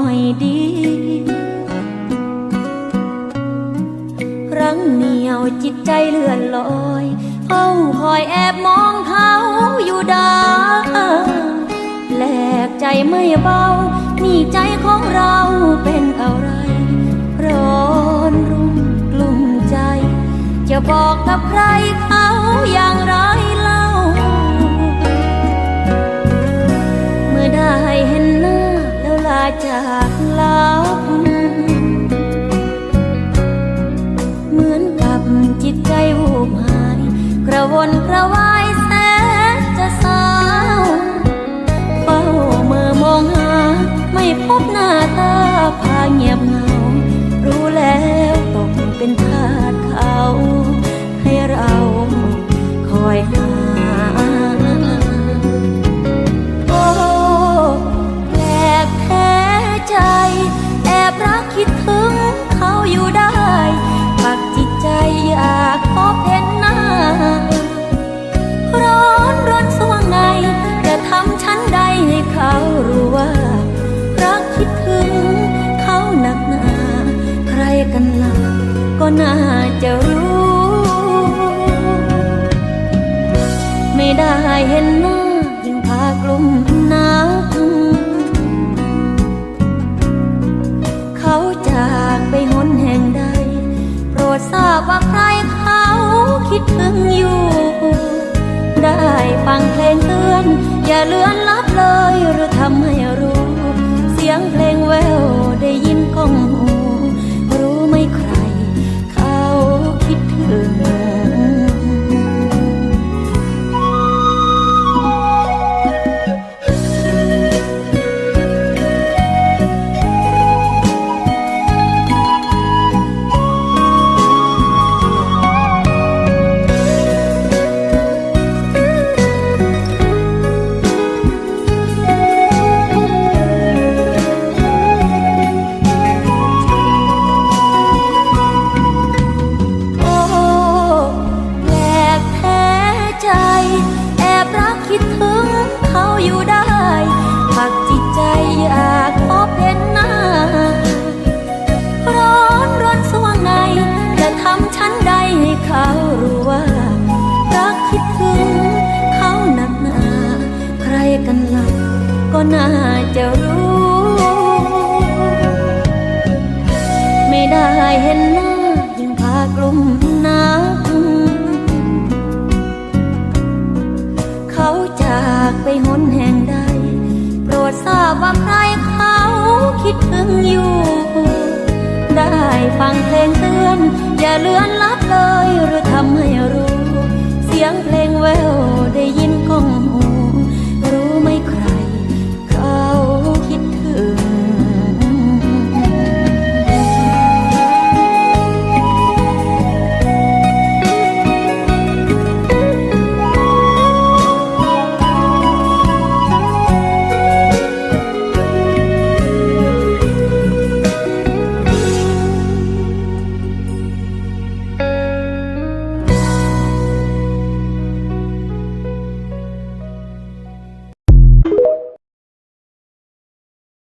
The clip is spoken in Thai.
อยดี รั้งเหนียวจิตใจเลื่อนลอยเฝ้าคอยแอบมองเขาอยู่ดาแปลกใจไม่เบา นี่ใจของเราเป็นอะไร ร้อนรุ่มกลุ่มใจ จะบอกกับใครคะ ก็น่าจะรู้ ไม่ได้เห็นหน้ายิ่งพากลุ่มนักเขาจากไปหนแห่งใด โปรดทราบว่าใครเขาคิดถึงอยู่ ได้ฟังเพลงเตือน อย่าเลือนลับเลยหรือทำให้รู้ เขารู้ว่า รักคิดถึงเขาหนักหนา ใครกันล่ะก็น่าจะรู้ ไม่ได้เห็นหน้ายิ่งพากลุ่มนักเขาจากไปหนแห่งใด โปรดทราบว่าใครเขาคิดถึงอยู่ ฟังเพลงเตือน อย่าเลือนลับเลยหรือ